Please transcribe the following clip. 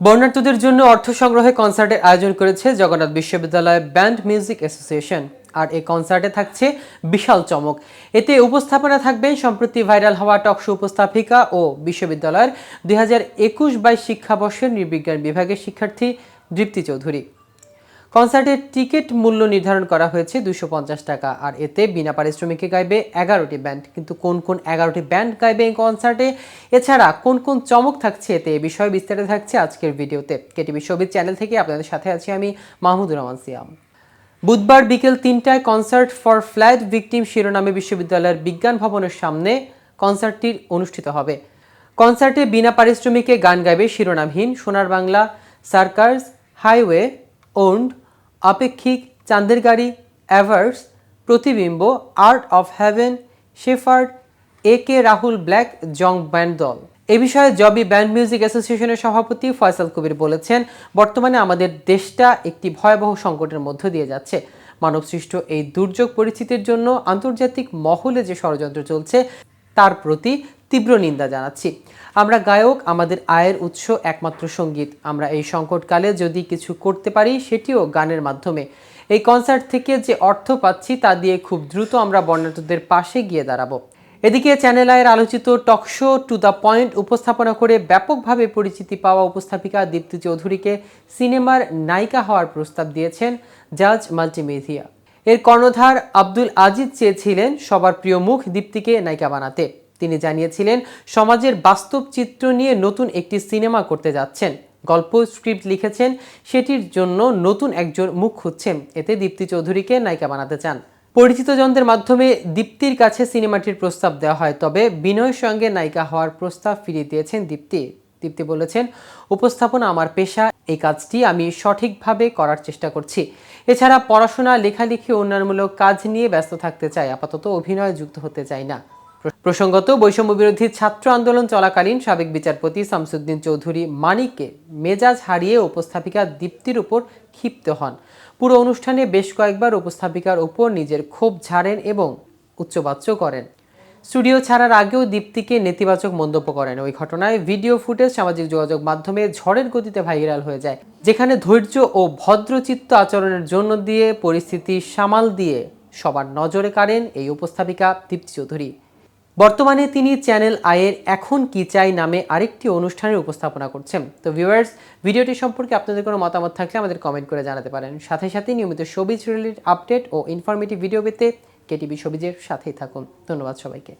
বর্ণাঢ্যদের জন্য অর্থ সংগ্রহে কনসার্টের আয়োজন করেছে জগন্নাথ বিশ্ববিদ্যালয় ব্যান্ড মিউজিক অ্যাসোসিয়েশন। আর এই কনসার্টে থাকছে বিশাল চমক। এতে উপস্থাপনা থাকবেন সম্প্রতি ভাইরাল হওয়া টকশো উপস্থাপিকা ও বিশ্ববিদ্যালয়ের দুই হাজার একুশ বাইশ শিক্ষাবর্ষের নৃবিজ্ঞান বিভাগের শিক্ষার্থী দৃপ্তি চৌধুরী। কনসার্টের টিকিট মূল্য নির্ধারণ করা হয়েছে দুশো পঞ্চাশ টাকা। আর এতে বিনা পারিশ্রমিকে গাইবে এগারোটি ব্যান্ড। কিন্তু কোন কোন এগারোটি ব্যান্ড গাইবে এই কনসার্টে? এছাড়া কোন কোন চমক থাকছে এতে এ বিষয়ে বিস্তারিত থাকছে আজকের ভিডিওতে। কেটিভি সবিজ চ্যানেল থেকে আপনাদের সাথে আছি আমি মাহমুদুর রহমান সিয়াম। বুধবার বিকেল তিনটায় কনসার্ট ফর ফ্ল্যাট ভিকটিম শিরোনামে বিশ্ববিদ্যালয়ের বিজ্ঞান ভবনের সামনে কনসার্টটির অনুষ্ঠিত হবে। কনসার্টে বিনা পারিশ্রমিকে গান গাইবে শিরোনামহীন সোনার বাংলা সার্কার্স হাইওয়ে, ওন্ড আপেক্ষিক চাঁদের গাড়ি অ্যাভার্স প্রতিবিম্ব, Art of Heaven, Shepherd, A K Rahul Black, Jong band দল। এ বিষয়ে জবি ব্যান্ড মিউজিক অ্যাসোসিয়েশনের সভাপতি ফয়সাল কবির বলেছেন, বর্তমানে আমাদের দেশটা একটি ভয়াবহ সংকটের মধ্য দিয়ে যাচ্ছে। মানবসৃষ্ট এই দুর্যোগ পরিস্থিতির জন্য আন্তর্জাতিক মহলে যে ষড়যন্ত্র চলছে, তার প্রতি তীব্র নিন্দা জানাচ্ছি। আমরা গায়ক, আমাদের আয়ের উৎস একমাত্র সংগীত। আমরা এই সংকটকালে যদি কিছু করতে পারি, সেটিও গানের মাধ্যমে। এই কনসার্ট থেকে যে অর্থ পাচ্ছি, তা দিয়ে খুব দ্রুত আমরা বর্ণাঢ্যদের পাশে গিয়ে দাঁড়াবো। এদিকে চ্যানেল আয়ের আলোচিত টকশো টু দ্য পয়েন্ট উপস্থাপনা করে ব্যাপকভাবে পরিচিতি পাওয়া উপস্থাপিকা দীপ্তি চৌধুরীকে সিনেমার নায়িকা হওয়ার প্রস্তাব দিয়েছেন জাজ মাল্টিমিডিয়া। এর কর্ণধার আব্দুল আজিজ চেয়েছিলেন সবার প্রিয় মুখ দীপ্তিকে নায়িকা বানাতে। তিনি জানিয়েছিলেন, সমাজের বাস্তব চিত্র নিয়ে নতুন একটি সিনেমা করতে যাচ্ছেন। গল্প, স্ক্রিপ্ট লিখেছেন, সেটির জন্য নতুন একজন মুখ খুঁজছেন। এতে দীপ্তি চৌধুরীকে নায়িকা বানাতে চান। পরিচিত জনদের মাধ্যমে দীপ্তির কাছে সিনেমাটির প্রস্তাব দেওয়া হয়, তবে বিনয়ের সঙ্গে নায়িকা হওয়ার প্রস্তাব ফিরিয়ে দিয়েছেন দীপ্তি। দীপ্তি বলেছেন, উপস্থাপনা আমার পেশা, এই কাজটি আমি সঠিকভাবে করার চেষ্টা করছি। এছাড়া পড়াশোনা, লেখালেখি উন্নয়নমূলক কাজ নিয়ে ব্যস্ত থাকতে চাই। আপাতত অভিনয়ে যুক্ত হতে চাই না। প্রসঙ্গত বৈষম্য বিরোধী ছাত্র আন্দোলন চলাকালীন সাবেক বিচারপতি শামসুদ্দিন চৌধুরী মানিককে মেজাজ হারিয়ে উপস্থাপিকা দীপ্তির উপর ক্ষিপ্ত হন। পুরো অনুষ্ঠানে বেশ কয়েকবার উপস্থাপিকার উপর নিজের ক্ষোভ ঝাড়েন এবং উচ্চবাচ্য করেন। স্টুডিও ছাড়ার আগেও দীপ্তিকে নেতিবাচক মন্তব্য করেন। ওই ঘটনায় ভিডিও ফুটেজ, সামাজিক যোগাযোগ মাধ্যমে ঝড়ের গতিতে ভাইরাল হয়ে যায়। যেখানে ধৈর্য ও ভদ্রচিত্ত আচরণের জন্য দিয়ে পরিস্থিতি সামাল দিয়ে সবার নজরে কাড়েন এই উপস্থাপিকা দীপ্তি চৌধুরী। বর্তমানে তিনি চ্যানেল আয়ের এখন কি চাই নামে আরেকটি অনুষ্ঠানের উপস্থাপনা করছেন। তো ভিউয়ার্স ভিডিওটি সম্পর্কে আপনাদের কোনো মতামত থাকলে আমাদের কমেন্ট করে জানাতে পারেন। সাথে সাথে নিয়মিত সবিজ রিলেটেড আপডেট ও ইনফরমেটিভ ভিডিও পেতে কেটিভি সবিজের সাথেই থাকুন। ধন্যবাদ সবাইকে।